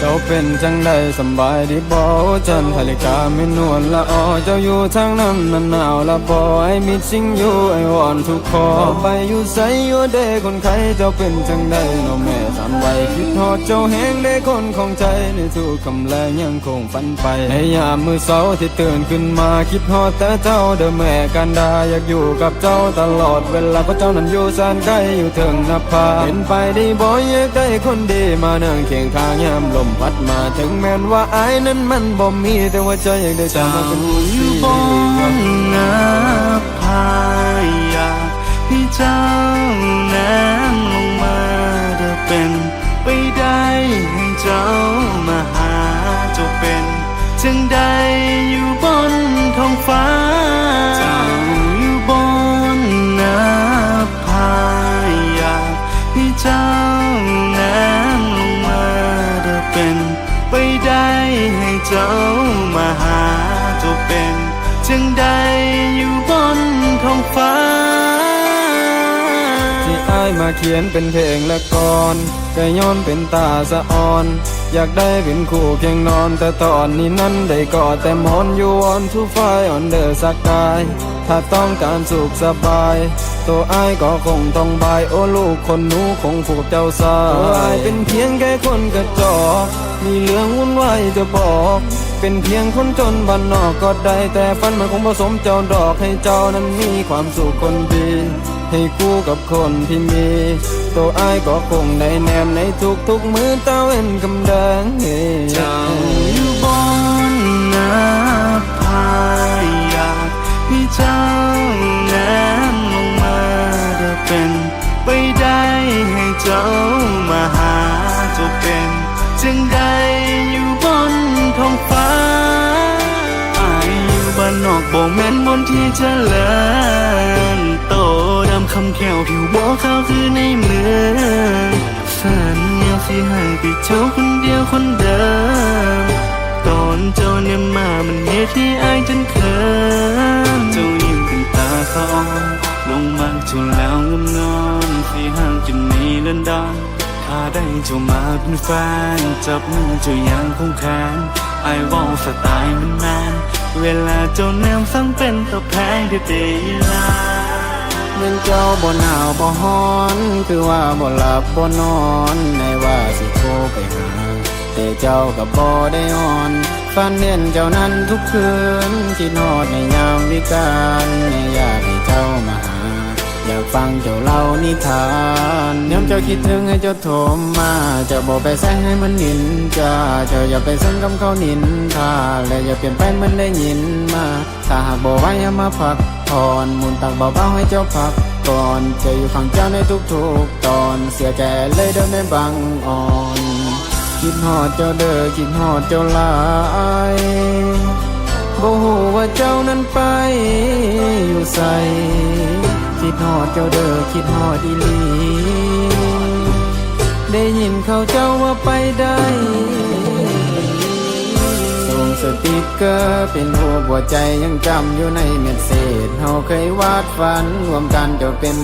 เจ้าเป็นจังใดสบายดีบ่จันทลิกาไม่นวลละออเจ้าอยู่ทางนั้นมันหนาวละบ่ไอ้มิดสิงอยู่ไอ้วอนทุกคอไปอยู่ไสอยู่เด้คนไข้เจ้าเป็นจังใดน้องแม่สามใบคิดฮอดเจ้าแหงได้คนของใจในทุกคำแลงยังคงฝันไปในยามมือเสาที่ตื่นขึ้นมาคิดฮอดแต่เจ้าเด้อแม่กันดาอยากอยู่กับเจ้าตลอดเวลาเพราะเจ้านั้นอยู่แสนไกลอยู่ถึงนภาเห็นไปได้บ่อยากได้คนดีมานั่งเคียงข้างยามลมพัดมาถึงแม้นว่าอายนั้นมันบ่มีแต่ว่าใจอยากได้เจ้ามาเป็นผู้อยู่บนนาผาอยากให้เจ้านั้นลงมาเธอเป็นไปได้ให้เจ้ามาหาเจ้าเป็นจึงได้อยู่บนท้องฟ้าเจ้าอยู่บนนาผาอยากให้เจ้า เจ้ามาหาเจ้าเป็นจึงได้อยู่บนท้องฟ้า ที่อายมาเขียนเป็นเพลงและก่อนก็ย้อนเป็นตาสะอ่อน อยากได้เป็นคู่เคียงนอน แต่ตอนนี้นั้นได้กอดแต่หมอนอยู่วอนทุไฟออนเดอร์สักกาย ถ้าต้องการสุขสบาย ตัวอายก็คงต้องบาย โอ้ลูกคนหนูคงผูกเจ้าสายตัวอายเป็นเพียงแค่คนกระจอกมีเรื่องวุ่นวายจะบอก เป็นเพียงคนจนบ้านนอกก็ได้แต่ฝันมันคงผสมเจ้าดอกให้เจ้านั้นมีความสุขคนดีให้คู่กับคนที่มี ตัวอายก็คงได้แนมในทุกๆมือเต้าเอ็นกำแดงเจ้าอยู่บน แม่นบนที่เจริญโตดำคำแขวผิวบ่ขาวคือในเมืองสัญญาสิให้ไปเจ้าคนเดียวคนเดิมตอนเจ้าเนี่ยมามันเหตุที่อายจนเขินเจ้ายิ้มเป็นตาสะออนลงมาจนแล้วงำนอนสีห่างจนนี้เล่นดอนถ้าได้เจ้ามาเป็นแฟนจับมือเจ้ายังคงแขนไอ้วอลสไตล์มันแมน เวลาเจ้าแนมสั่งเป็นตะแพงที่เตยลาเมื่อเจ้าบ่หนาวบ่ฮ้อน คือว่าบ่หลับบ่นอนในว่าสิโทรไปหา แต่เจ้ากับบ่ได้อ่อนฝันเห็นเจ้านั้นทุกคืนที่นอดในยามวิการในอยากให้เจ้ามาหา อยากฟังเจ้าเล่านิทานย้ำเจ้าคิดถึงให้เจ้าโทรมาเจะบอกไปแซงให้มันนินจาเจ้าอย่าไปซึ่งคำเขานินทาและอย่าเปลี่ยนแปลงมันได้ยินมาถ้าหากบอกว่าอย่ามาพักผ่อนมุนตักเบาๆให้เจ้าพักก่อนจะอยู่ข้างเจ้าในทุกๆตอนเสียใจเลยเดินไม่บังอ่อนคิดฮอดเจ้าเด้อคิดฮอดเจ้าลายบ่ฮู้ว่าเจ้านั้นไปอยู่ใส คิดหอดเจ้าเด้อคิดหอดอีลี ได้ยินเขาเจ้าว่าไปได้ ส่งสติกเกอร์เป็นรูปหัวใจยังจำอยู่ในเม็ดเศษเฮาเคยวาดฝันรวมกันจะเป็น